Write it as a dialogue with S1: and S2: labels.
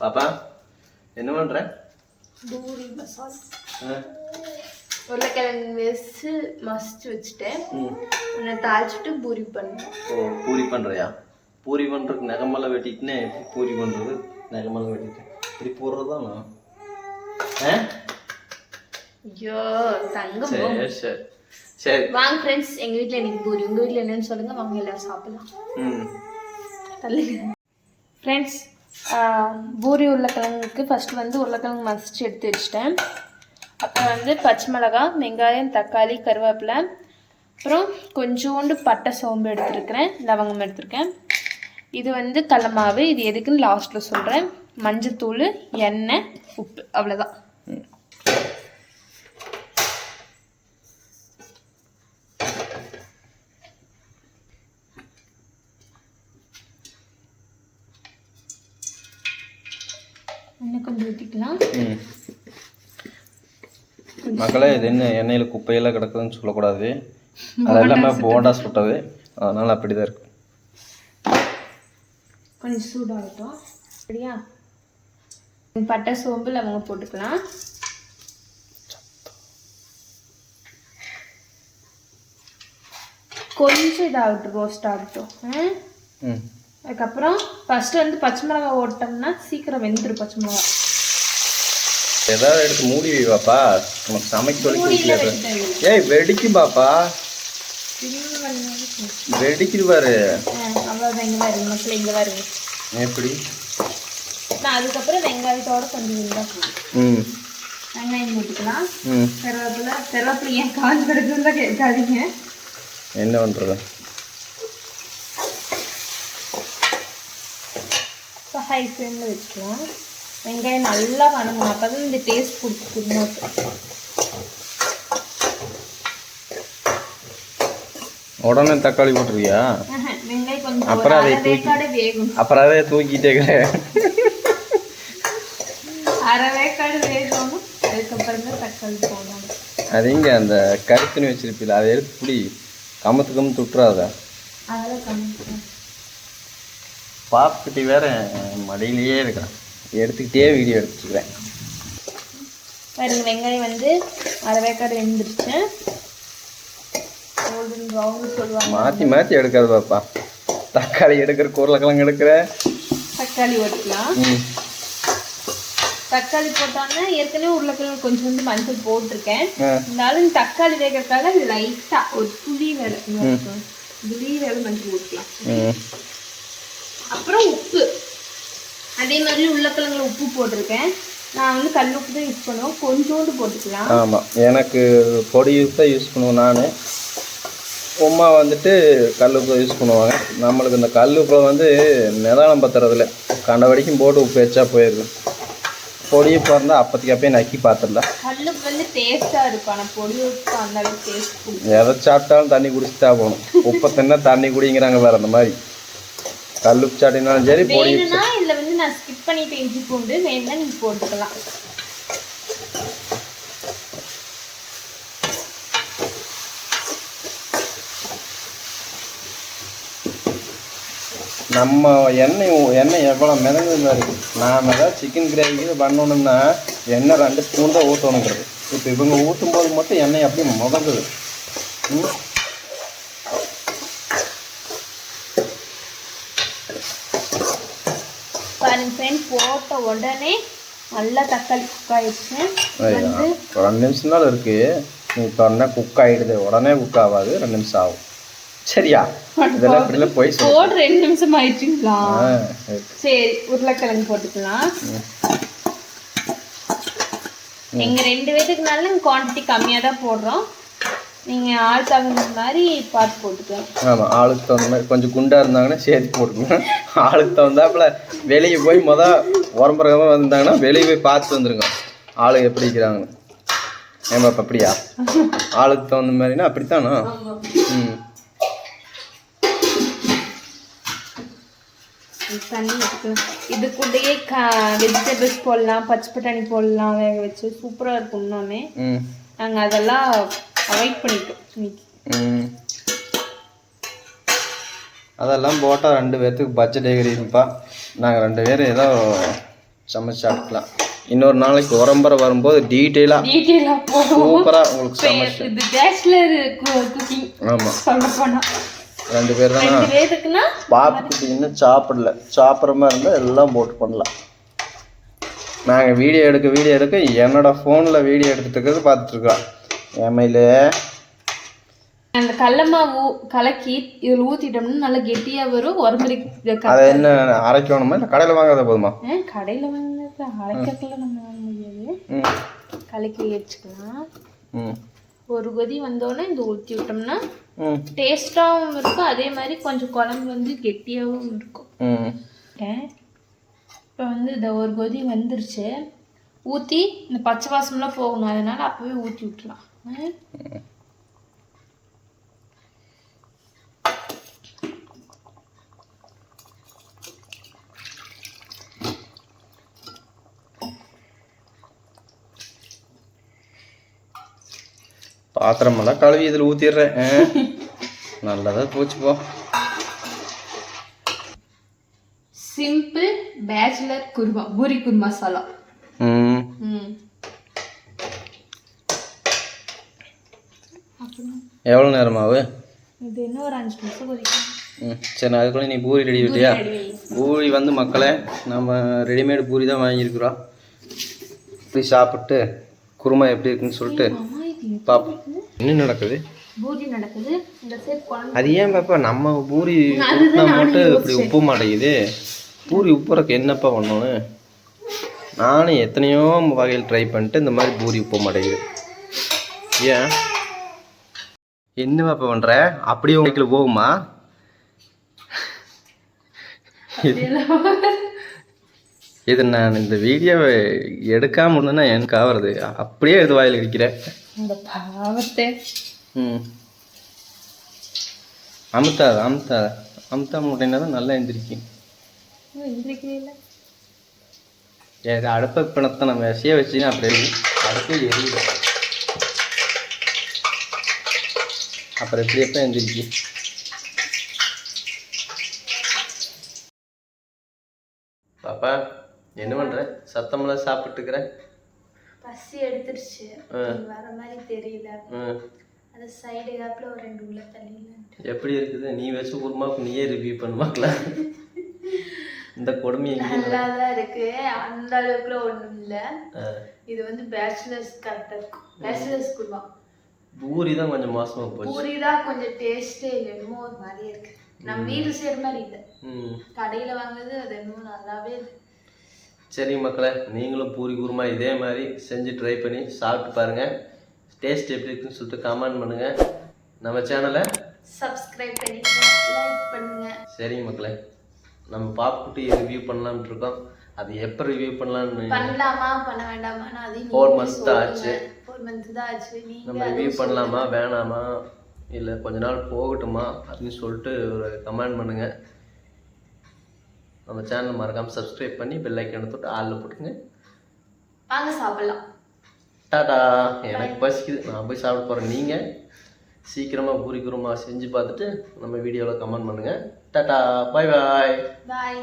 S1: பாப்பா என்ன பண்ற?
S2: பூரி மசால்? உருளைக்கிழங்கு வச்சு மசிச்சு வச்சுட்டேன். உன்னை தாளிச்சுட்டு பூரி பண்ணேன்
S1: ஓ பூரி பண்றியா? பூரி பண்றதுக்கு நகமெல்லாம் வெட்டிட்டுனே எப்படி பூரி பண்றது நகமெல்லாம் வெட்டிட்டேன் இப்படி போடுறதுதான் நான். ஆ?
S2: ஐயோ தங்கம்.
S1: சரி சரி. சரி.
S2: வாங்க ஃப்ரெண்ட்ஸ் எங்க வீட்ல இன்னைக்கு பூரி. உங்க வீட்ல என்னன்னு சொல்லுங்க வாங்க எல்லாரும் சாப்பிடலாம்.
S1: ம்.
S2: தள்ளுங்க. ஃப்ரெண்ட்ஸ் பூரி உருளைக்கிழங்குக்கு ஃபஸ்ட்டு வந்து உருளைக்கிழங்கு மசிச்சு எடுத்து வச்சிட்டேன். அப்புறம் வந்து பச்சை மிளகாய் வெங்காயம் தக்காளி கருவேப்பிலை அப்புறம் கொஞ்சோண்டு பட்டை சோம்பு எடுத்துருக்கிறேன் லவங்கம் எடுத்திருக்கேன். இது வந்து கடல மாவு இது எதுக்குன்னு லாஸ்ட்டில் சொல்கிறேன் மஞ்சத்தூள் எண்ணெய் உப்பு அவ்வளோதான் கொஞ்சம் ஊற்றிக்கலாம்
S1: மக்களே இது என்ன எண்ணெயில் குப்பையெல்லாம் கிடக்குதுன்னு சொல்லக்கூடாது. அது எல்லாமே போண்டா சுட்டது. அதனால அப்படிதான் இருக்கு.
S2: கொஞ்சம் சூடாகட்டும். சரியா? பட்டை சோம்பு லவங்கம் போட்டுக்கலாம். கொஞ்சம் இதாகட்டும் ரோஸ்ட் ஆகட்டும். அதுக்கப்புறம் ஃபர்ஸ்ட் வந்து பச்சை மிளகாய் ஓட்டோம்னா சீக்கிரம் வெந்துடும் பச்சை மிளகாய்.
S1: ஏதாவது எடுத்து மூடி வை பாப்பா. உனக்கு சமைக்க சொல்லி. ஏய் வெடிக்கும் பாப்பா. வெடிக்குது பாரு. எப்படி?
S2: அதுக்கப்புறம் வெங்காயத்தோட கொஞ்சம்
S1: ம்.
S2: வெங்காயம் போட்டுக்கலாம். கருவேப்பிலை கருவேப்பிலை ஏன் காஞ்சு கேட்காதீங்க.
S1: என்ன பண்ணுறது
S2: இப்போ ஹை ஃப்ளேமில் வச்சுக்கலாம். வெங்காயம் நல்லா வணங்கணும். அப்போ தான் இந்த டேஸ்ட் கொடுத்துருக்கும்
S1: உடனே தக்காளி
S2: கொஞ்சம்
S1: அப்புறம் அதை தூக்கி- அப்புறம் அதே தூக்கிட்டே
S2: அரை வேக்காடு வேகணும். அதுக்கப்புறம் தான் தக்காளி போடணும்.
S1: அது இங்க அந்த கருத்துன்னு வச்சிருப்பீல அதை எடுத்து புடி. கமத்து கமத்து விட்டுறாத. பாப்புக்குட்டி வேற மடியிலேயே இருக்கான் எடுத்துக்கிட்டே வீடியோ எடுத்துக்கிறேன்.
S2: பாருங்க வெங்காயம் வந்து அரை வேக்காடு வெந்துருச்சு கோல்டன் ப்ரௌன் சொல்லுவாங்க.
S1: மாற்றி மாற்றி எடுக்காது பாப்பா. தக்காளி எடுக்கிற உருளைக்கிழங்கு எடுக்கிற.
S2: தக்காளி ஓட்டிக்கலாம்.
S1: ம்.
S2: தக்காளி போட்டோன்னா ஏற்கனவே உருளைக்கிழங்கு கொஞ்சம் வந்து மஞ்சள் போட்டிருக்கேன். இருந்தாலும் தக்காளி வேகிறதுக்காக லைட்டா ஒரு துளி வேலை துளி வேலை மஞ்சள் ஊற்றலாம் அப்புறம் உப்பு. அதே மாதிரி உருளைக்கிழங்குல உப்பு போட்டிருக்கேன். நான் வந்து கல் உப்பு தான் யூஸ் பண்ணுவோம் கொஞ்சோண்டு போட்டுக்கலாம்.
S1: ஆமாம் எனக்கு பொடி யூஸ் தான் யூஸ் பண்ணுவேன் நான். உமா வந்துட்டு கல் உப்பு யூஸ் பண்ணுவாங்க. நம்மளுக்கு இந்த கல் உப்பை வந்து நிதானம் பத்துறதில்ல. கண்ட வரைக்கும் போட்டு உப்பு வச்சா போயிடுது. பொடி உப்பு இருந்தால் அப்போதைக்கு அப்பயே நக்கி பார்த்துடலாம்
S2: கல் உப்பு வந்து டேஸ்டா இருக்கும். ஆனால் பொடி உப்பு அந்த அளவுக்கு டேஸ்ட்
S1: எதை சாப்பிட்டாலும் தண்ணி குடிச்சுட்டா போகணும் உப்பை தின்னா தண்ணி குடிங்கிறாங்க வேறு அந்த மாதிரி. கல் உப்பு சாட்டினாலும் சரி பொடி உப்பு
S2: வந்து நான் ஸ்கிப் பண்ணிட்டு இஞ்சி பூண்டு வேணும்னா நீங்கள் போட்டுக்கலாம்.
S1: நம்ம எண்ணெய் எண்ணெய் எவ்வளோ மிதங்குது இருக்குது நாம் ஏதாவது சிக்கன் கிரேவிக்கு பண்ணணும்னா எண்ணெய் ரெண்டு ஸ்பூன் தான் ஊற்றணுங்கிறது இப்போ இவங்க ஊற்றும் போது மட்டும் எண்ணெய் அப்படியே முதங்குது ம்?
S2: பாருங்க ஃப்ரெண்ட் போட்ட உடனே நல்லா தக்காளி குக் ஆயிடுச்சு. வந்து
S1: ரெண்டு நிமிஷம் தான் இருக்கு. நீ குக் ஆகிடுது உடனே குக் ஆகாது ரெண்டு நிமிஷம் ஆகும். சரியா? இதெல்லாம் இப்படிலாம் போய் சொல்லு.
S2: போடு ரெண்டு நிமிஷம் ஆயிடுச்சுங்களா?
S1: சரி.
S2: உருளைக்கிழங்கு போட்டுக்கலாம். எங்க ரெண்டு பேத்துக்குனால குவான்டிட்டி கம்மியா தான் போடுறோம். நீங்க ஆள் தகுந்த மாதிரி பார்த்து போட்டுக்கலாம்
S1: ஆமாம் ஆளுக்கு தகுந்த மாதிரி கொஞ்சம் குண்டா இருந்தாங்கன்னா சேர்த்து போட்டுக்கணும் ஆளுக்கு தகுந்தாப்புல வெளியே போய் முத உரம்புறகமாக வந்தாங்கன்னா வெளியே போய் பார்த்து வந்துருங்க. ஆளு எப்படி இருக்கிறாங்கன்னு. ஏமா அப்படியா? ஆளுக்கு தகுந்த மாதிரினா அப்படித்தானா? ம்.
S2: தண்ணி இது கூடயே வெஜிடபிள்ஸ் போடலாம் பச்சை பட்டாணி போடலாம் வேக வச்சு. சூப்பராக இருக்கும் இன்னொன்னே
S1: ம்.
S2: நாங்கள் அதெல்லாம் அவாய்ட் பண்ணிட்டோம் இன்னைக்கு.
S1: அதெல்லாம் போட்டால் ரெண்டு பேர்த்துக்கு பட்ஜெட் எகிரிப்பா நாங்கள் ரெண்டு பேரும் ஏதோ சமைச்சு சாப்பிட்டுக்கலாம். இன்னொரு நாளைக்கு உரம்பரை வரும்போது டீட்டெயிலாக சூப்பராக உங்களுக்கு சமைச்சு. ஆமாம் ரெண்டு பேர் தானே? பாப்பு குட்டி இன்னும் சாப்பிடல. சாப்பிட்ற மாதிரி இருந்தால் எல்லாம் போட்டு பண்ணலாம். நாங்கள் வீடியோ எடுக்க வீடியோ எடுக்க என்னோட ஃபோனில் வீடியோ எடுத்துட்டு இருக்கிறது பார்த்துட்ருக்கோம் எம்ஐலே
S2: அந்த கடலமா ஊ கலக்கி இதில் ஊற்றிட்டோம்னா நல்லா கெட்டியாக வரும். ஒரு மாதிரி
S1: அதை என்ன அரைக்கணுமா? இல்லை கடையில் வாங்காத போதுமா?
S2: கடையில் வாங்கினது அரைக்கக்குள்ள நம்ம வாங்க முடியாது. கலக்கி வச்சுக்கலாம். ஒரு கொதி வந்தோடனே இந்த ஊற்றி விட்டோம்னா டேஸ்ட்டாகவும் இருக்கும். அதே மாதிரி கொஞ்சம் குழம்பு வந்து கெட்டியாகவும் இருக்கும். இப்போ வந்து இந்த ஒரு கொதி வந்துருச்சு. ஊற்றி இந்த பச்சை வாசம்லாம் போகணும். அதனால அப்போவே ஊற்றி விட்டுலாம்?
S1: பாத்திரமெல்லாம் கழுவி இதில் ஊற்றிடுறேன் நல்லதாக போச்சு போ.
S2: சிம்பிள் பேச்சுலர் குருமா பூரி குருமா மசாலா
S1: ம்
S2: ம்
S1: எவ்வளோ நேரமாவு
S2: இது என்ன ஒரு அஞ்சு நிமிஷம் கொதிக்கும்.
S1: ம் சரி நான் அதுக்குள்ளே நீ பூரி ரெடி விட்டியா பூரி வந்து மக்களே நம்ம ரெடிமேடு பூரி தான் வாங்கியிருக்கிறோம். இப்படி சாப்பிட்டு குருமா எப்படி இருக்குன்னு சொல்லிட்டு பார்ப்போம் என்ன நடக்குது?
S2: பூரி நடக்குது. இந்த சைடு குழம்பு
S1: அது ஏன் பாப்பா நம்ம பூரி மட்டும் இப்படி உப்பு மாட்டேங்குது. பூரி உப்புறக்கு என்னப்பா பண்ணணும்? நானும் எத்தனையோ வகையில் ட்ரை பண்ணிட்டு இந்த மாதிரி பூரி உப்பு மாட்டேங்குது. ஏன்? என்ன பாப்பா பண்ணுற அப்படியே உங்களுக்கு போகுமா? இது நான் இந்த வீடியோவை எடுக்காம இருந்தேன்னா எனக்கு ஆவறது. அப்படியே இது வாயில் இருக்கிறேன் ம். அமுத்தாத அமுத்தாத. அமுத்தா முட்டைனா தான் நல்லா எந்திரிக்கும். ஏது அடுப்பை பிணத்தை நம்ம விசைய வச்சுன்னா அப்படி இருக்கு அடுப்பு அப்புறம் எப்படி எப்போ எந்திரிக்கு பாப்பா என்ன பண்ணுற சத்தமெல்லாம் சாப்பிட்டுக்கிற?
S2: பசி எடுத்துருச்சு. வர மாதிரி தெரியல. அது சைடு கேப்ல ஒரு ரெண்டு உள்ள தள்ளில
S1: எப்படி இருக்குது? நீ வச்ச குருமாவுக்கு நீயே ரிவ்யூ பண்ணுவாங்களா இந்த கொடுமை எங்கேயும்
S2: நல்லா தான் இருக்கு. அந்த அளவுக்குல ஒண்ணும் இல்ல. இது வந்து பேச்சுலர்ஸ் கரெக்டா இருக்கும் பேச்சுலர்ஸ் குருமா
S1: பூரி தான் கொஞ்சம் மோசமாக போச்சு.
S2: பூரி தான் கொஞ்சம் டேஸ்டே இல்லை என்னமோ ஒரு மாதிரி இருக்கு. நம்ம வீடு செய்யற மாதிரி இல்லை. கடையில வாங்குறது அது என்னமோ நல்லாவே
S1: சரி மக்களே நீங்களும் பூரி குருமா இதே மாதிரி செஞ்சு ட்ரை பண்ணி சாப்பிட்டு பாருங்கள் டேஸ்ட் எப்படி இருக்குன்னு சொல்லிட்டு கமெண்ட் பண்ணுங்கள் நம்ம சேனலை
S2: சப்ஸ்கிரைப் பண்ணிக்கங்க லைக் பண்ணுங்க.
S1: சரிங்க மக்களே நம்ம பாப்புக்குட்டி ரிவ்யூ பண்ணலாம்னு இருக்கோம். அது எப்போ ரிவ்யூ பண்ணலாம்னு
S2: பண்ணலாமா? பண்ண
S1: Four months தான் ஆச்சு.
S2: ஃபோர் மந்த்ஸ் தான் ஆச்சு. நீங்க
S1: நம்ம ரிவ்யூ பண்ணலாமா வேணாமா? இல்லை கொஞ்ச நாள் போகட்டுமா அப்படின்னு சொல்லிட்டு ஒரு கமெண்ட் பண்ணுங்கள் நம்ம சேனல் மறக்காமல் சப்ஸ்கிரைப் பண்ணி பெல் ஐக்கனை தொட்டு ஆளில் போட்டுங்க
S2: வாங்க சாப்பிடலாம்.
S1: டாடா எனக்கு பசிக்குது. நான் போய் சாப்பிட போகிறேன் நீங்கள் சீக்கிரமாக பூரி குருமா செஞ்சு பார்த்துட்டு நம்ம வீடியோவில் கமெண்ட் பண்ணுங்கள் டாடா பாய் பாய்
S2: பாய்